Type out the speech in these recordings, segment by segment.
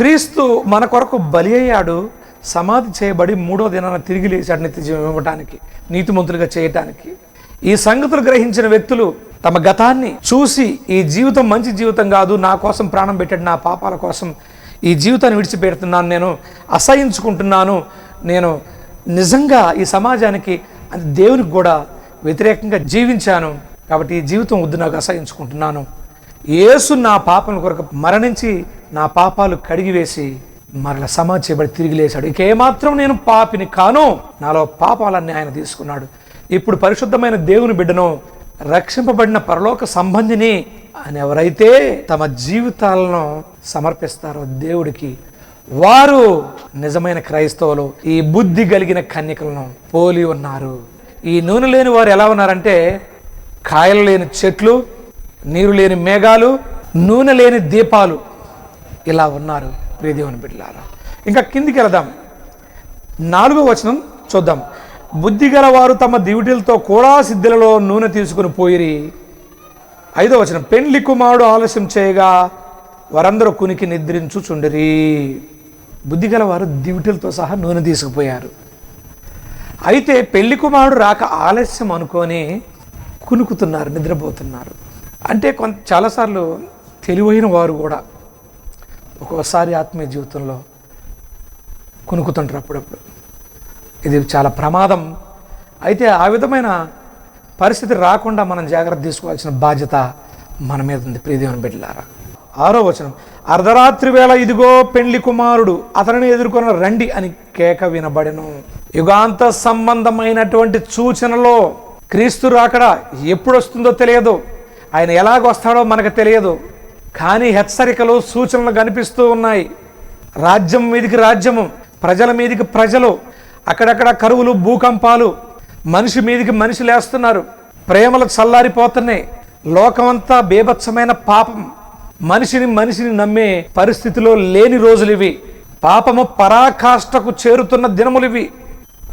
క్రీస్తు మన కొరకు బలి అయ్యాడు సమాధి చేయబడి మూడో దినాన తిరిగి లేచాడు నిత్య జీవం ఇవ్వడానికి నీతిమంతులుగా చేయటానికి. ఈ సంగతులు గ్రహించిన వ్యక్తులు తమ గతాన్ని చూసి ఈ జీవితం మంచి జీవితం కాదు నా కోసం ప్రాణం పెట్టాడు నా పాపాల కోసం ఈ జీవితాన్ని విడిచిపెడుతున్నాను నేను అసహించుకుంటున్నాను నేను నిజంగా ఈ సమాజానికి దేవునికి కూడా వ్యతిరేకంగా జీవించాను కాబట్టి ఈ జీవితం వద్దు నాకు అసహించుకుంటున్నాను. యేసు నా పాపను కొరకు మరణించి నా పాపాలు కడిగివేసి మరల సమాధి చేయబడి తిరిగి లేశాడు. ఇక ఏమాత్రం నేను పాపిని కాను నాలో పాపాలన్నీ ఆయన తీసుకున్నాడు. ఇప్పుడు పరిశుద్ధమైన దేవుని బిడ్డను రక్షింపబడిన పరలోక సంబంధిని అని ఎవరైతే తమ జీవితాలను సమర్పిస్తారో దేవుడికి వారు నిజమైన క్రైస్తవులు ఈ బుద్ధి కలిగిన కన్యకలను పోలి ఉన్నారు. ఈ నూనె లేని వారు ఎలా ఉన్నారంటే కాయలు లేని చెట్లు నీరు లేని మేఘాలు నూనె లేని దీపాలు. ఇలా ఉన్నారు ప్రియదేవుని బిడ్డలారా. ఇంకా కిందికి వెళదాం. నాలుగో వచనం చూద్దాం. బుద్ధి గలవారు తమ దివిటీలతో కూడా సిద్ధులలో నూనె తీసుకుని పోయిరి. ఐదో వచనం పెండ్లి కుమారుడు ఆలస్యం చేయగా వారందరూ కునికి నిద్రించుచుండిరి. బుద్ధి గలవారు దివిటీలతో సహా నూనె తీసుకుపోయారు. అయితే పెళ్ళి కుమారుడు రాక ఆలస్యం అనుకొని కునుకుతున్నారు నిద్రపోతున్నారు. అంటే కొంత చాలాసార్లు తెలివైన వారు కూడా ఒక్కోసారి ఆత్మీయ జీవితంలో కొనుక్కుతుంటారు అప్పుడప్పుడు. ఇది చాలా ప్రమాదం. అయితే ఆ విధమైన పరిస్థితి రాకుండా మనం జాగ్రత్త తీసుకోవాల్సిన బాధ్యత మన మీద ఉంది ప్రియదేవుని బిడ్డలారా. ఆరో వచనం అర్ధరాత్రి వేళ ఇదిగో పెండ్లి కుమారుడు అతనిని ఎదుర్కొన్న రండి అని కేక వినబడెను. యుగాంత సంబంధమైనటువంటి సూచనలో క్రీస్తు రాకడా ఎప్పుడు వస్తుందో తెలియదు. ఆయన ఎలాగొస్తాడో మనకు తెలియదు. కానీ హెచ్చరికలు సూచనలు కనిపిస్తూ ఉన్నాయి. రాజ్యం మీదికి రాజ్యము ప్రజల మీదికి ప్రజలు అక్కడక్కడ కరువులు భూకంపాలు మనిషి మీదికి మనిషి లేస్తున్నారు. ప్రేమలు చల్లారిపోతున్నాయి. లోకమంతా బేభత్సమైన పాపం. మనిషిని మనిషిని నమ్మే పరిస్థితిలో లేని రోజులు ఇవి పాపము పరాకాష్ఠకు చేరుతున్న దినములు ఇవి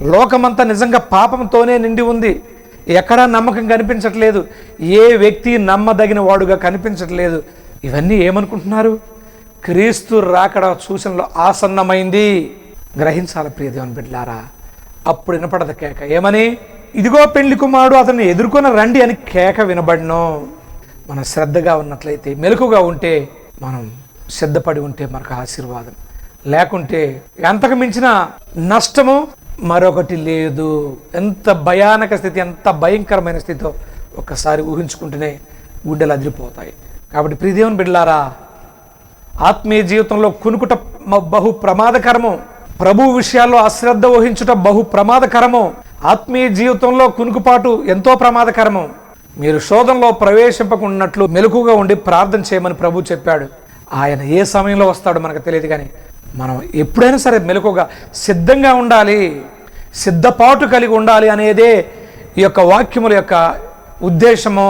లోకమంతా నిజంగా పాపంతోనే నిండి ఉంది. ఎక్కడా నమ్మకం కనిపించట్లేదు. ఏ వ్యక్తి నమ్మదగిన వాడుగా కనిపించట్లేదు. ఇవన్నీ ఏమనుకుంటున్నారు? క్రీస్తు రాకడ సూచనలో ఆసన్నమైంది. గ్రహించాలి ప్రియదేవన్ బిడ్లారా అప్పుడు వినపడదు కేక. ఏమని? ఇదిగో పెళ్ళి కుమారుడు అతన్ని ఎదుర్కొని రండి అని కేక వినబడినో. మనం శ్రద్ధగా ఉన్నట్లయితే మెలకుగా ఉంటే మనం సిద్ధపడి ఉంటే మనకు ఆశీర్వాదం. లేకుంటే ఎంతకు మించిన నష్టము మరొకటి లేదు. ఎంత భయానక స్థితి ఎంత భయంకరమైన స్థితితో ఒక్కసారి ఊహించుకుంటేనే గుడ్డలు అదిరిపోతాయి. కాబట్టి ప్రిదేవుని బిడ్డలారా ఆత్మీయ జీవితంలో కునుకుట బహు ప్రమాదకరము ప్రభు విషయాల్లో అశ్రద్ధ వహించుట బహు ప్రమాదకరము ఆత్మీయ జీవితంలో కునుకుపాటు ఎంతో ప్రమాదకరము. మీరు శోధనలో ప్రవేశింపకున్నట్లు మెలకుగా ఉండి ప్రార్థన చేయమని ప్రభు చెప్పాడు. ఆయన ఏ సమయంలో వస్తాడో మనకు తెలియదు కానీ మనం ఎప్పుడైనా సరే మెలకుగా సిద్ధంగా ఉండాలి సిద్ధపాటు కలిగి ఉండాలి అనేదే ఈ యొక్క వాక్యముల యొక్క ఉద్దేశము.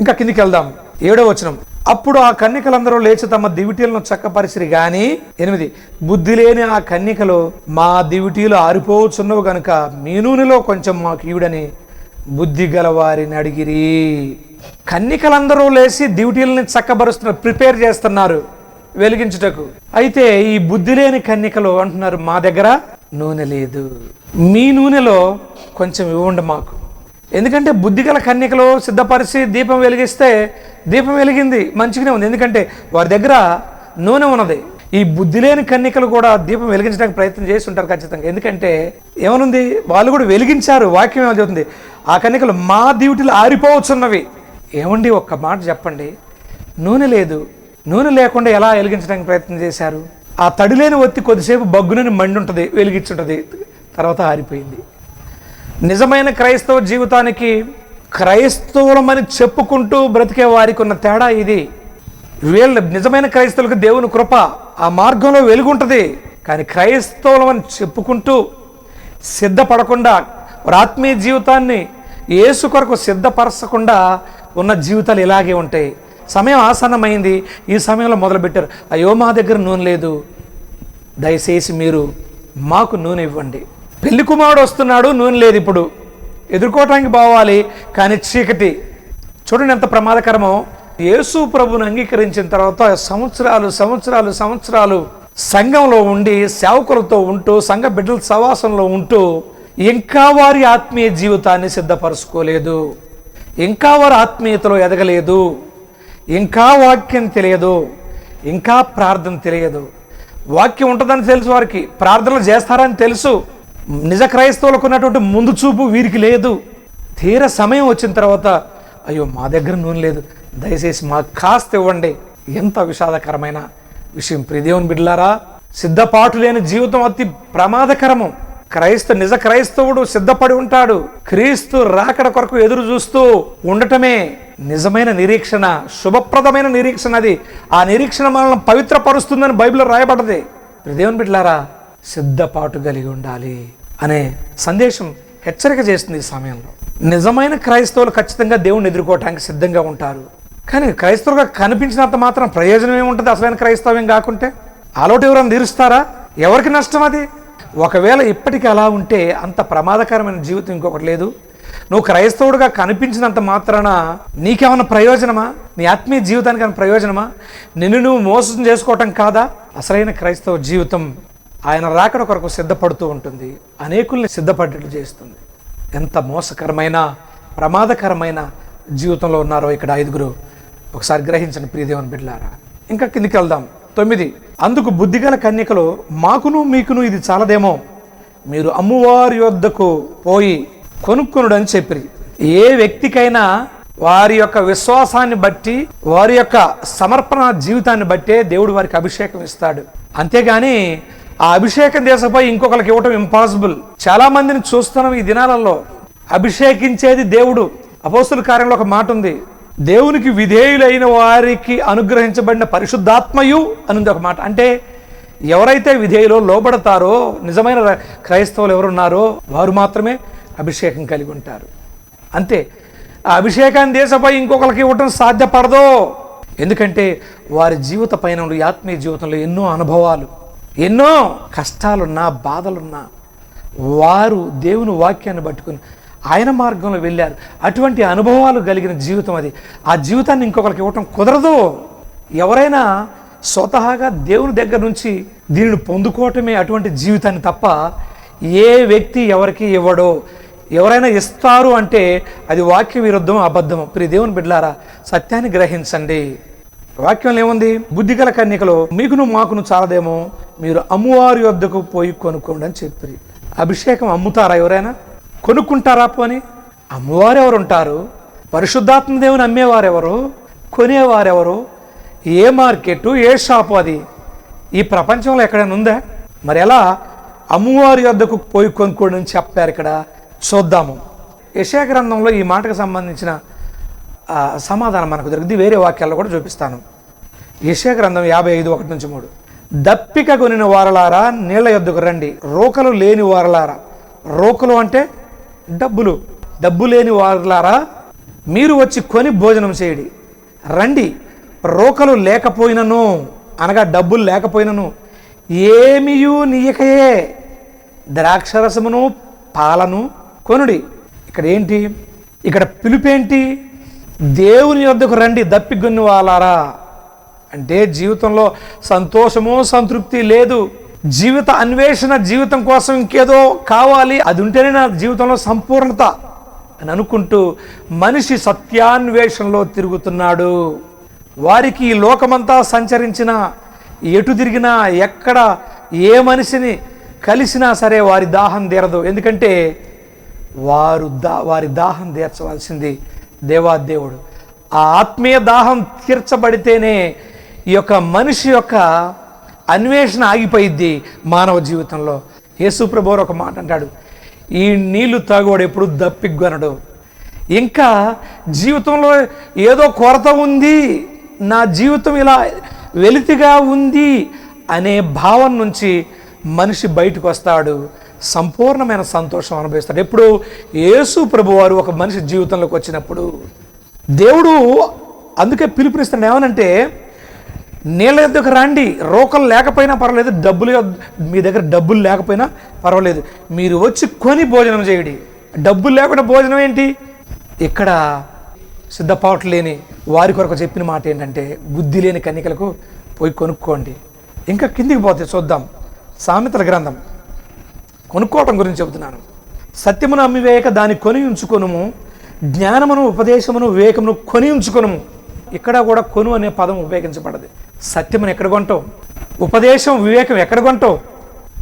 ఇంకా కిందికి వెళ్దాం. ఏడవ వచనం. అప్పుడు ఆ కన్యకలందరూ లేచి తమ దివిటీలను చక్కపరిచిరి గాని ఎనిమిది బుద్ధి లేని ఆ కన్యకలు మా దివిటీలు ఆరిపోవచ్చున్నవు గనుక మీ నూనెలో కొంచెం మాకు ఈవిడని బుద్ధి గలవారిని అడిగిరి. కన్యకలందరూ లేచి దివిటీలని చక్కబరుస్తున్నారు ప్రిపేర్ చేస్తున్నారు వెలిగించుటకు. అయితే ఈ బుద్ధి లేని కన్యకలు అంటున్నారు మా దగ్గర నూనె లేదు. మీ నూనెలో కొంచెం ఇవ్వండి మాకు. ఎందుకంటే బుద్ధిగల కన్యకలు సిద్ధపరిచి దీపం వెలిగిస్తే దీపం వెలిగింది మంచిగానే ఉంది. ఎందుకంటే వారి దగ్గర నూనె ఉన్నది. ఈ బుద్ధి లేని కన్యకలు కూడా దీపం వెలిగించడానికి ప్రయత్నం చేసి ఉంటారు ఖచ్చితంగా. ఎందుకంటే ఏమనుంది? వాళ్ళు కూడా వెలిగించారు వాక్యం ఏమో చెబుతుంది ఆ కన్యకలు మా డ్యూటీలు ఆరిపోవచ్చున్నవి. ఏమండి ఒక్క మాట చెప్పండి? నూనె లేదు. నూనె లేకుండా ఎలా వెలిగించడానికి ప్రయత్నం చేశారు? ఆ తడి లేని ఒత్తి కొద్దిసేపు బగ్గునని మండి ఉంటుంది వెలిగించుంటుంది. తర్వాత ఆరిపోయింది. నిజమైన క్రైస్తవ జీవితానికి క్రైస్తవులమని చెప్పుకుంటూ బ్రతికే వారికి ఉన్న తేడా ఇది. వీళ్ళ నిజమైన క్రైస్తవులకు దేవుని కృప ఆ మార్గంలో వెలుగుంటుంది. కానీ క్రైస్తవులమని చెప్పుకుంటూ సిద్ధపడకుండా వారి ఆత్మీయ జీవితాన్ని ఏసు కొరకు సిద్ధపరచకుండా ఉన్న జీవితాలు ఇలాగే ఉంటాయి. సమయం ఆసన్నమైంది. ఈ సమయంలో మొదలుపెట్టారు. అయ్యో మా దగ్గర నూనె లేదు. దయచేసి మీరు మాకు నూనె ఇవ్వండి. పెళ్ళి కుమారుడు వస్తున్నాడు నూనె లేదు ఇప్పుడు. ఎదుర్కోవటానికి బావాలి కానీ చీకటి. చూడండి ఎంత ప్రమాదకరమో. యేసు ప్రభుని అంగీకరించిన తర్వాత సంవత్సరాలు సంవత్సరాలు సంవత్సరాలు సంఘంలో ఉండి సేవకులతో ఉంటూ సంఘ బిడ్డల సవాసంలో ఉంటూ ఇంకా వారి ఆత్మీయ జీవితాన్ని సిద్ధపరచుకోలేదు. ఇంకా వారి ఆత్మీయతలో ఎదగలేదు. ఇంకా వాక్యం తెలియదు. ఇంకా ప్రార్థన తెలియదు. వాక్యం ఉంటుందని తెలుసు వారికి. ప్రార్థనలు చేస్తారని తెలుసు. నిజ క్రైస్తవులకు ఉన్నటువంటి ముందు చూపు వీరికి లేదు. తీర సమయం వచ్చిన తర్వాత అయ్యో మా దగ్గర నూనె లేదు. దయచేసి మాకు కాస్త ఇవ్వండి. ఎంత విషాదకరమైన విషయం. ప్రిదేవుని బిడ్లారా సిద్ధపాటు లేని జీవితం అతి ప్రమాదకరము. క్రైస్త నిజ క్రైస్తవుడు సిద్ధపడి ఉంటాడు. క్రీస్తు రాకడ కొరకు ఎదురు చూస్తూ ఉండటమే నిజమైన నిరీక్షణ శుభప్రదమైన నిరీక్షణ అది. ఆ నిరీక్షణ మనల్ని పవిత్రపరుస్తుందని బైబిల్లో రాయబడ్డది. దేవుని బిడ్లారా సిద్ధపాటు కలిగి ఉండాలి అనే సందేశం హెచ్చరిక చేస్తుంది ఈ సమయంలో. నిజమైన క్రైస్తవులు ఖచ్చితంగా దేవుణ్ణి ఎదుర్కోవటానికి సిద్ధంగా ఉంటారు. కానీ క్రైస్తవులుగా కనిపించినంత మాత్రం ప్రయోజనం ఏముంటుంది అసలైన క్రైస్తవ్యం కాకుంటే? అలవాటు ఎవరైనా తీరుస్తారా? ఎవరికి నష్టం అది? ఒకవేళ ఇప్పటికీ అలా ఉంటే అంత ప్రమాదకరమైన జీవితం ఇంకొకటి లేదు. నువ్వు క్రైస్తవుడుగా కనిపించినంత మాత్రాన నీకేమన్నా ప్రయోజనమా? నీ ఆత్మీయ జీవితానికి ప్రయోజనమా? నిన్ను నువ్వు మోసం చేసుకోవటం కాదా? అసలైన క్రైస్తవ జీవితం ఆయన రాకడ కొరకు సిద్ధపడుతూ ఉంటుంది. అనేకుల్ని సిద్ధపడేట్లు చేస్తుంది. ఎంత మోసకరమైన ప్రమాదకరమైన జీవితంలో ఉన్నారో ఇక్కడ ఐదుగురు. ఒకసారి గ్రహించిన ప్రియదేవన్ బిడ్లారా ఇంకా కిందికి వెళ్దాం. తొమ్మిది. అందుకు బుద్ధిగల కన్యకలు మాకును మీకును ఇది చాలదేమో. మీరు అమ్మువారి యొద్దకు పోయి కొనుక్కునుడు అని చెప్పిరి. ఏ వ్యక్తికైనా వారి యొక్క విశ్వాసాన్ని బట్టి వారి యొక్క సమర్పణ జీవితాన్ని బట్టే దేవుడు వారికి అభిషేకం ఇస్తాడు. అంతేగాని ఆ అభిషేకం దేశపై ఇంకొకరికి ఇవ్వటం ఇంపాసిబుల్ చాలా మందిని చూస్తున్నాం ఈ దినాలలో. అభిషేకించేది దేవుడు. అపోస్తుల కార్యంలో ఒక మాట ఉంది. దేవునికి విధేయులైన వారికి అనుగ్రహించబడిన పరిశుద్ధాత్మయు అనుంది ఒక మాట. అంటే ఎవరైతే విధేయులో లోబడతారో నిజమైన క్రైస్తవులు ఎవరున్నారో వారు మాత్రమే అభిషేకం కలిగి ఉంటారు. అంతే. ఆ అభిషేకాన్ని దేశపై ఇంకొకరికి ఇవ్వటం సాధ్యపడదో. ఎందుకంటే వారి జీవిత పయనంలో ఆత్మీయ జీవితంలో ఎన్నో అనుభవాలు. ఎన్నో కష్టాలున్నా బాధలున్నా వారు దేవుని వాక్యాన్ని పట్టుకుని ఆయన మార్గంలో వెళ్ళారు. అటువంటి అనుభవాలు కలిగిన జీవితం అది. ఆ జీవితాన్ని ఇంకొకరికి ఇవ్వటం కుదరదు. ఎవరైనా స్వతహాగా దేవుని దగ్గర నుంచి దీనిని పొందుకోవటమే అటువంటి జీవితాన్ని తప్ప ఏ వ్యక్తి ఎవరికి ఇవ్వడో. ఎవరైనా ఇస్తారు అంటే అది వాక్య విరుద్ధం అబద్ధం ప్రియ దేవుని బిడ్డలారా సత్యాన్ని గ్రహించండి. వాక్యంలో ఏముంది? బుద్ధిగల కన్యకలో మీకును మాకును చాలదేమో మీరు అమ్మవారి వద్దకు పోయి కొనుక్కోండి అని చెప్పి అభిషేకం అమ్ముతారా ఎవరైనా? కొనుక్కుంటారా పోని అమ్మవారు ఎవరు ఉంటారు పరిశుద్ధాత్మ దేవుని అమ్మేవారెవరు? కొనేవారెవరు? ఏ మార్కెట్ ఏ షాపు అది? ఈ ప్రపంచంలో ఎక్కడైనా ఉందా? మరి ఎలా అమ్మవారి వద్దకు పోయి కొనుక్కోండి అని చెప్పారు ఇక్కడ. చూద్దాము. యశా గ్రంథంలో ఈ మాటకు సంబంధించిన సమాధానం మనకు దొరికింది. వేరే వాక్యాల్లో కూడా చూపిస్తాను. యశా గ్రంథం యాభై ఐదు ఒకటి నుంచి మూడు. దప్పిక కొనిన వారలారా నీళ్ళ యొద్దకు రండి. రోకలు లేని వారలారా. రోకలు అంటే డబ్బులు. డబ్బు లేని వారలారా మీరు వచ్చి కొని భోజనం చేయండి. రండి. రోకలు లేకపోయినను అనగా డబ్బులు లేకపోయినను ఏమియూ నీయకయే. ద్రాక్షరసమును పాలను కొనుడి. ఇక్కడ ఏంటి? ఇక్కడ పిలుపేంటి? దేవుని వద్దకు రండి దప్పిగొన్ని వాళ్ళారా అంటే జీవితంలో సంతోషము సంతృప్తి లేదు. జీవిత అన్వేషణ జీవితం కోసం ఇంకేదో కావాలి అది ఉంటేనే నా జీవితంలో సంపూర్ణత అని అనుకుంటూ మనిషి సత్యాన్వేషణలో తిరుగుతున్నాడు. వారికి ఈ లోకమంతా సంచరించిన ఎటు తిరిగినా ఎక్కడ ఏ మనిషిని కలిసినా సరే వారి దాహం తీరదు. ఎందుకంటే వారు దా వారి దాహం తీర్చవలసింది దేవాదేవుడు. ఆ ఆత్మీయ దాహం తీర్చబడితేనే ఈ యొక్క మనిషి యొక్క అన్వేషణ ఆగిపోయిద్ది మానవ జీవితంలో. యేసుప్రభు ఒక మాట అంటాడు ఈ నీళ్ళు తాగోడు ఎప్పుడు దప్పిగ్గనడు. ఇంకా జీవితంలో ఏదో కొరత ఉంది నా జీవితం ఇలా వెలితిగా ఉంది అనే భావం నుంచి మనిషి బయటకు వస్తాడు. సంపూర్ణమైన సంతోషం అనుభవిస్తాడు. ఎప్పుడు యేసు ప్రభు వారు ఒక మనిషి జీవితంలోకి వచ్చినప్పుడు దేవుడు అందుకే పిలుపునిస్తాడు ఏమనంటే నీళ్ళ యొద్దకు రండి. రోకలు లేకపోయినా పర్వాలేదు. డబ్బులు మీ దగ్గర డబ్బులు లేకపోయినా పర్వాలేదు. మీరు వచ్చి కొని భోజనం చేయండి. డబ్బులు లేకుండా భోజనం ఏంటి? ఇక్కడ సిద్ధపాటు లేని వారి కొరకు చెప్పిన మాట ఏంటంటే బుద్ధి లేని కన్నికలకు పోయి కొనుక్కోండి. ఇంకా కిందికి పోతే చూద్దాం. సామెతల గ్రంథం. కొనుక్కోవటం గురించి చెబుతున్నాను. సత్యమును అమ్మివేయక దాన్ని కొని ఉంచుకొనుము జ్ఞానమును ఉపదేశమును వివేకమును కొని ఉంచుకొనుము. ఇక్కడ కూడా కొను అనే పదం ఉపయోగించబడదు. సత్యమును ఎక్కడ కొంటావు? ఉపదేశం వివేకం ఎక్కడ కొంటావు?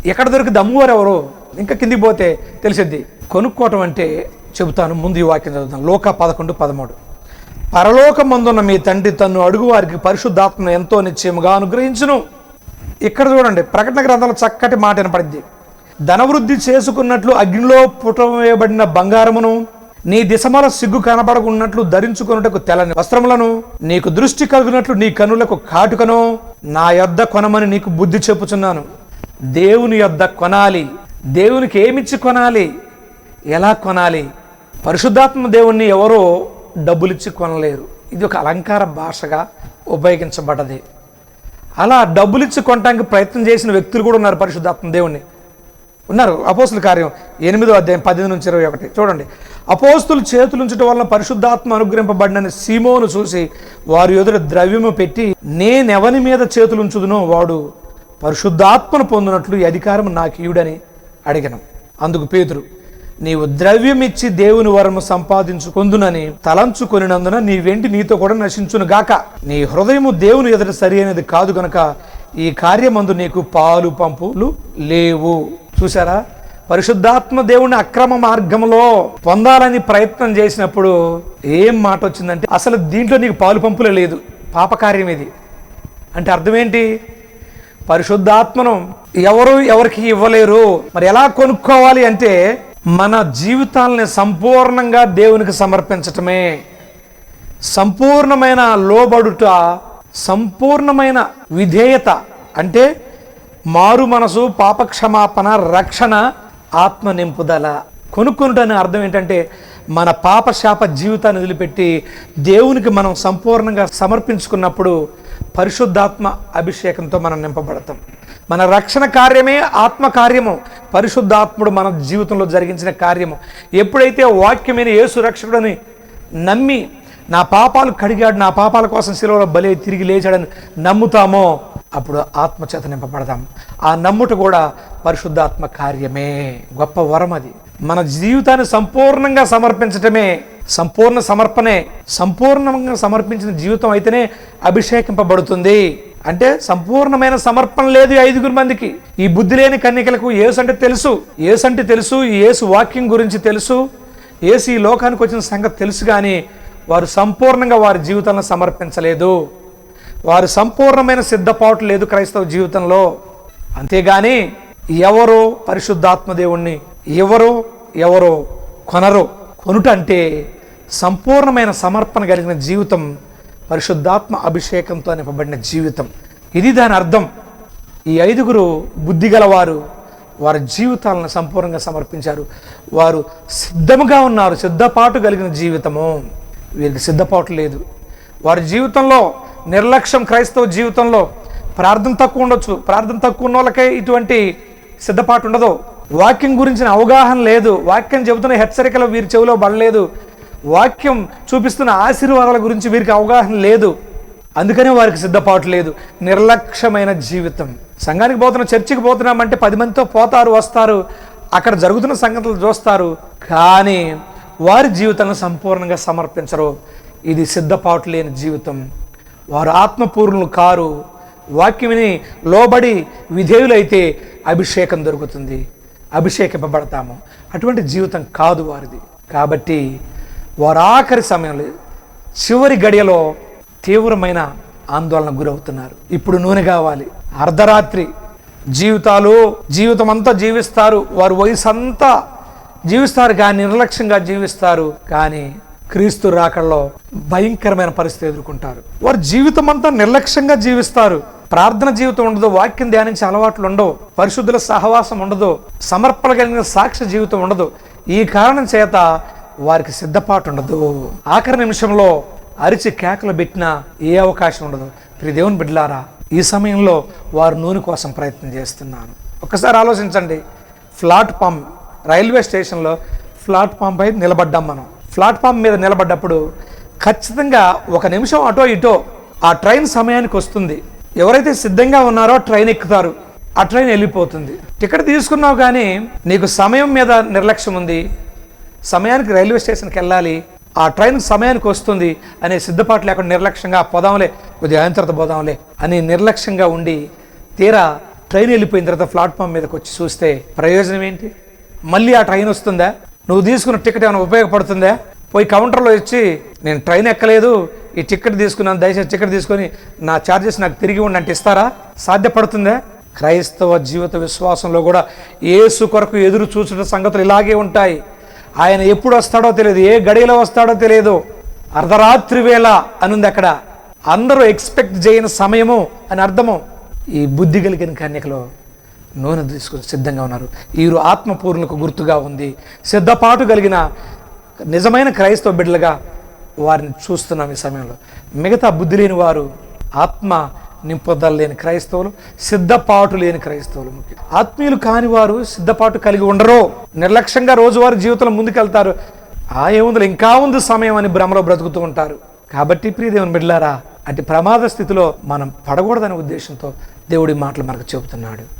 ఎక్కడ దొరికి దమ్మువారు ఎవరు? ఇంకా కిందికి పోతే తెలిసిద్ది. కొనుక్కోవటం అంటే చెబుతాను ముందు ఈ వాక్యం చదువుతాను. లోక పదకొండు పదమూడు. పరలోకమందున్న మీ తండ్రి తన్ను అడుగు వారికి పరిశుద్ధాత్మను ఎంతో నిశ్చయముగా అనుగ్రహించును. ఇక్కడ చూడండి ప్రకటన గ్రంథంలో చక్కటి మాట వినపడింది. ధనవృద్ధి చేసుకున్నట్లు అగ్నిలో పుటవేయబడిన బంగారమును నీ దిశమల సిగ్గు కనబడకున్నట్లు ధరించుకున్నటకు తెల్లని వస్త్రములను నీకు దృష్టి కలిగినట్లు నీ కనులకు కాటుకను నా యొద్ద కొనమని నీకు బుద్ధి చెప్పుచున్నాను. దేవుని యొద్ద కొనాలి దేవునికి ఏమిచ్చి కొనాలి ఎలా కొనాలి? పరిశుద్ధాత్మ దేవుణ్ణి ఎవరో డబ్బులిచ్చి కొనలేరు. ఇది ఒక అలంకార భాషగా ఉపయోగించబడ్డది. అలా డబ్బులిచ్చి కొనడానికి ప్రయత్నం చేసిన వ్యక్తులు కూడా ఉన్నారు పరిశుద్ధాత్మ దేవుణ్ణి. ఉన్నారు. అపోస్తుల కార్యం ఎనిమిదో అధ్యాయం పద్దెనిమిది నుంచి ఇరవై ఒకటి. చూడండి. అపోస్తులు చేతులుంచడం వలన పరిశుద్ధాత్మ అనుగ్రహింపబడిన సీమోను చూసి వారి ఎదుట ద్రవ్యము పెట్టి నేనెవని మీద చేతులుంచుదునో వాడు పరిశుద్ధాత్మను పొందినట్లు ఈ అధికారం నాకు ఇయుడని అడిగను. అందుకు పేతురు నీవు ద్రవ్యం ఇచ్చి దేవుని వరము సంపాదించుకొందునని తలంచుకొనినందున నీ వెంటి నీతో కూడా నశించును గాక. నీ హృదయము దేవుని ఎదుట సరి అనేది కాదు గనక ఈ కార్యమందు నీకు పాలు పంపులు లేవు. చూసారా పరిశుద్ధాత్మ దేవుని అక్రమ మార్గంలో పొందాలని ప్రయత్నం చేసినప్పుడు ఏం మాట వచ్చిందంటే అసలు దీంట్లో నీకు పాలు పంపులే లేదు. పాపకార్యం ఇది. అంటే అర్థమేంటి పరిశుద్ధాత్మను ఎవరు ఎవరికి ఇవ్వలేరు. మరి ఎలా కొనుక్కోవాలి అంటే మన జీవితాలని సంపూర్ణంగా దేవునికి సమర్పించటమే. సంపూర్ణమైన లోబడుట సంపూర్ణమైన విధేయత. అంటే మారు మనసు పాపక్షమాపణ రక్షణ ఆత్మ నింపుదల. కొనుక్కుంటానే అర్థం ఏంటంటే మన పాపశాప జీవితాన్ని వదిలిపెట్టి దేవునికి మనం సంపూర్ణంగా సమర్పించుకున్నప్పుడు పరిశుద్ధాత్మ అభిషేకంతో మనం నింపబడతాం. మన రక్షణ కార్యమే ఆత్మ కార్యము. పరిశుద్ధాత్ముడు మన జీవితంలో జరిగించిన కార్యము. ఎప్పుడైతే వాక్యమైన యేసు రక్షకుడని నమ్మి నా పాపాలు కడిగాడు నా పాపాల కోసం శిలువలో బలి తిరిగి లేచాడని నమ్ముతామో అప్పుడు ఆత్మచేత నింపబడదాం. ఆ నమ్ముట కూడా పరిశుద్ధాత్మ కార్యమే. గొప్ప వరం అది. మన జీవితాన్ని సంపూర్ణంగా సమర్పించటమే సంపూర్ణ సమర్పణే సంపూర్ణంగా సమర్పించిన జీవితం అయితేనే అభిషేకింపబడుతుంది. అంటే సంపూర్ణమైన సమర్పణ లేదు ఐదుగురు మందికి. ఈ బుద్ధి లేని కన్యకలకు ఏసు అంటే తెలుసు. ఏసు అంటే తెలుసు ఈ వాక్యం గురించి తెలుసు. ఏసు ఈ లోకానికి వచ్చిన సంగతి తెలుసు కానీ వారు సంపూర్ణంగా వారి జీవితాలను సమర్పించలేదు. వారు సంపూర్ణమైన సిద్ధపాటు లేదు క్రైస్తవ జీవితంలో. అంతేగాని ఎవరో పరిశుద్ధాత్మదేవుణ్ణి ఎవరో ఎవరో కొనరు. కొనుట అంటే సంపూర్ణమైన సమర్పణ కలిగిన జీవితం పరిశుద్ధాత్మ అభిషేకంతో నింపబడిన జీవితం. ఇది దాని అర్థం. ఈ ఐదుగురు బుద్ధిగలవారు వారి జీవితాలను సంపూర్ణంగా సమర్పించారు. వారు సిద్ధముగా ఉన్నారు సిద్ధపాటు కలిగిన జీవితము. వీరికి సిద్ధపాటు లేదు. వారి జీవితంలో నిర్లక్ష్యం క్రైస్తవ జీవితంలో ప్రార్థన తక్కువ ఉండొచ్చు. ప్రార్థన తక్కువ ఉన్న వాళ్ళకే ఇటువంటి సిద్ధపాటు ఉండదు. వాక్యం గురించిన అవగాహన లేదు. వాక్యం చెబుతున్న హెచ్చరికలు వీరి చెవిలో పడలేదు. వాక్యం చూపిస్తున్న ఆశీర్వాదాల గురించి వీరికి అవగాహన లేదు. అందుకనే వారికి సిద్ధపాటు లేదు. నిర్లక్ష్యమైన జీవితం. సంఘానికి పోతున్న చర్చికి పోతున్నామంటే పది మందితో పోతారు వస్తారు. అక్కడ జరుగుతున్న సంగతులు చూస్తారు. కానీ వారి జీవితాలను సంపూర్ణంగా సమర్పించరు. ఇది సిద్ధపాటు లేని జీవితం. వారు ఆత్మపూర్ణులు కారు. వాక్యమిని లోబడి విధేయులైతే అభిషేకం దొరుకుతుంది. అభిషేకింపబడతాము. అటువంటి జీవితం కాదు వారిది. కాబట్టి వారు ఆఖరి సమయంలో చివరి గడియలో తీవ్రమైన ఆందోళన గురవుతున్నారు. ఇప్పుడు నూనె కావాలి. అర్ధరాత్రి జీవితాలు జీవితం అంతా జీవిస్తారు. వారు వయసు అంతా జీవిస్తారు కానీ నిర్లక్ష్యంగా జీవిస్తారు. కానీ క్రీస్తు రాకల్లో భయంకరమైన పరిస్థితి ఎదుర్కొంటారు. వారు జీవితం అంతా నిర్లక్ష్యంగా జీవిస్తారు. ప్రార్థన జీవితం ఉండదు వాక్యం ధ్యానించే అలవాట్లు ఉండవు పరిశుద్ధుల సహవాసం ఉండదు సమర్పణ కలిగిన సాక్ష్య జీవితం ఉండదు. ఈ కారణం చేత వారికి సిద్ధపాటు ఉండదు. ఆఖరి నిమిషంలో అరిచి కేకలు పెట్టినా ఏ అవకాశం ఉండదు. ప్రియ దేవుని బిడ్లారా ఈ సమయంలో వారు నూనె కోసం ప్రయత్నం చేస్తున్నాను ఒక్కసారి ఆలోచించండి. ప్లాట్ఫామ్ రైల్వే స్టేషన్లో ప్లాట్ఫామ్ పై నిలబడ్డాం మనం. ప్లాట్ఫామ్ మీద నిలబడ్డప్పుడు ఖచ్చితంగా ఒక నిమిషం అటో ఇటో ఆ ట్రైన్ సమయానికి వస్తుంది. ఎవరైతే సిద్ధంగా ఉన్నారో ట్రైన్ ఎక్కుతారు. ఆ ట్రైన్ వెళ్ళిపోతుంది. టికెట్ తీసుకున్నావు కానీ నీకు సమయం మీద నిర్లక్ష్యం ఉంది. సమయానికి రైల్వే స్టేషన్కి వెళ్ళాలి. ఆ ట్రైన్ సమయానికి వస్తుంది అనే సిద్ధపాటు లేకుండా నిర్లక్ష్యంగా పోదాంలే కొద్దిగా అయిన తర్వాత పోదాంలే అని నిర్లక్ష్యంగా ఉండి తీరా ట్రైన్ వెళ్ళిపోయిన తర్వాత ప్లాట్ఫామ్ మీదకి వచ్చి చూస్తే ప్రయోజనం ఏంటి? మళ్ళీ ఆ ట్రైన్ వస్తుందా? నువ్వు తీసుకున్న టికెట్ ఏమైనా ఉపయోగపడుతుందా? పోయి కౌంటర్లో ఇచ్చి నేను ట్రైన్ ఎక్కలేదు ఈ టికెట్ తీసుకున్నాను దయచేసి టికెట్ తీసుకొని నా ఛార్జెస్ నాకు తిరిగి ఉండంటే ఇస్తారా? సాధ్యపడుతుందా? క్రైస్తవ జీవిత విశ్వాసంలో కూడా ఏసు కొరకు ఎదురు చూసిన సంగతులు ఇలాగే ఉంటాయి. ఆయన ఎప్పుడు వస్తాడో తెలియదు ఏ గడియలో వస్తాడో తెలియదు. అర్ధరాత్రి వేళ అనుంది అక్కడ. అందరూ ఎక్స్పెక్ట్ చేయని సమయము అని అర్థము. ఈ బుద్ధి కలిగిన కన్యకలో నూనె తీసుకుని సిద్ధంగా ఉన్నారు. వీరు ఆత్మపూర్ణకు గుర్తుగా ఉంది. సిద్ధపాటు కలిగిన నిజమైన క్రైస్తవ బిడ్డలుగా వారిని చూస్తున్నాం ఈ సమయంలో. మిగతా బుద్ధి లేని వారు ఆత్మ నింపుదల లేని క్రైస్తవులు సిద్ధపాటు లేని క్రైస్తవులు ముఖ్యం. ఆత్మీయులు కాని వారు సిద్ధపాటు కలిగి ఉండరు. నిర్లక్ష్యంగా రోజువారీ జీవితంలో ముందుకెళ్తారు. ఆ ఏముంది ఇంకా ఉంది సమయం అని భ్రమలో బ్రతుకుతూ ఉంటారు. కాబట్టి ప్రియదేవుని బిడ్డలారా అటు ప్రమాద స్థితిలో మనం పడకూడదనే ఉద్దేశంతో దేవుడి మాటలు మనకు చెబుతున్నాడు.